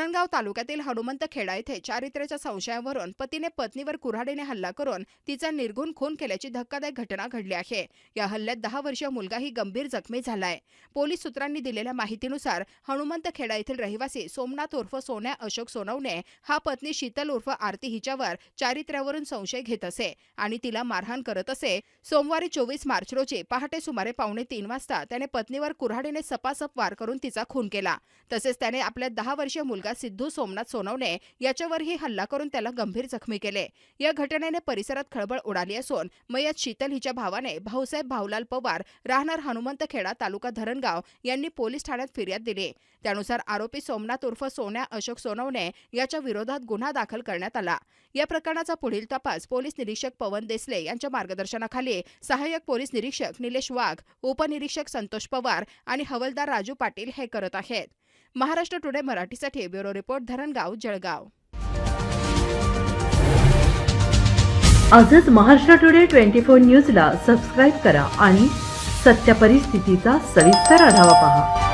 धरणगाव तालुक्यातील हनुमंत खेडा येथे चारित्र्याच्या संशयावरून पतीने पत्नीवर कुऱ्हाडीने हल्ला करून तिचा निर्गुण खून केल्याची धक्कादायक घटना घडली आहे. या हल्ल्यात दहा वर्षीय मुलगाही गंभीर जखमी झालाय. पोलीस सूत्रांनी दिलेल्या माहितीनुसार हनुमंत खेडा येथील रहिवासी सोमनाथ उर्फ सोन्या अशोक सोनवणे हा पत्नी शीतल उर्फ आरती हिच्यावर चारित्र्यावरून संशय घेत असे आणि तिला मारहाण करत असे. सोमवारी चोवीस मार्च रोजी पहाटे सुमारे पावणे तीन वाजता त्याने पत्नीवर कुऱ्हाडीने सपासप वार करून तिचा खून केला. तसेच त्याने आपल्या दहा वर्षीय मुलगा मुलगा सिद्धू सोमनाथ सोनवणे याच्यावरही हल्ला करून त्याला गंभीर जखमी केले. या घटनेने परिसरात खळबळ उडाली असून मयत शीतल हिच्या भावाने भाऊसाहेब भाऊलाल पवार राहणार हनुमंत खेडा तालुका धरणगाव यांनी पोलीस ठाण्यात फिर्याद दिली. त्यानुसार आरोपी सोमनाथ उर्फ सोन्या अशोक सोनवणे याच्या विरोधात गुन्हा दाखल करण्यात आला. या प्रकरणाचा पुढील तपास पोलीस निरीक्षक पवन देसले यांच्या मार्गदर्शनाखाली सहाय्यक पोलीस निरीक्षक निलेश वाघ उपनिरीक्षक संतोष पवार आणि हवलदार राजू पाटील हे करत आहेत. महाराष्ट्र टुडे मराठीसाठी ब्युरो रिपोर्ट धरणगाव जळगाव. आजच महाराष्ट्र टुडे ट्वेंटी फोर न्यूजला सबस्क्राईब करा आणि सत्य परिस्थितीचा सविस्तर आढावा पहा.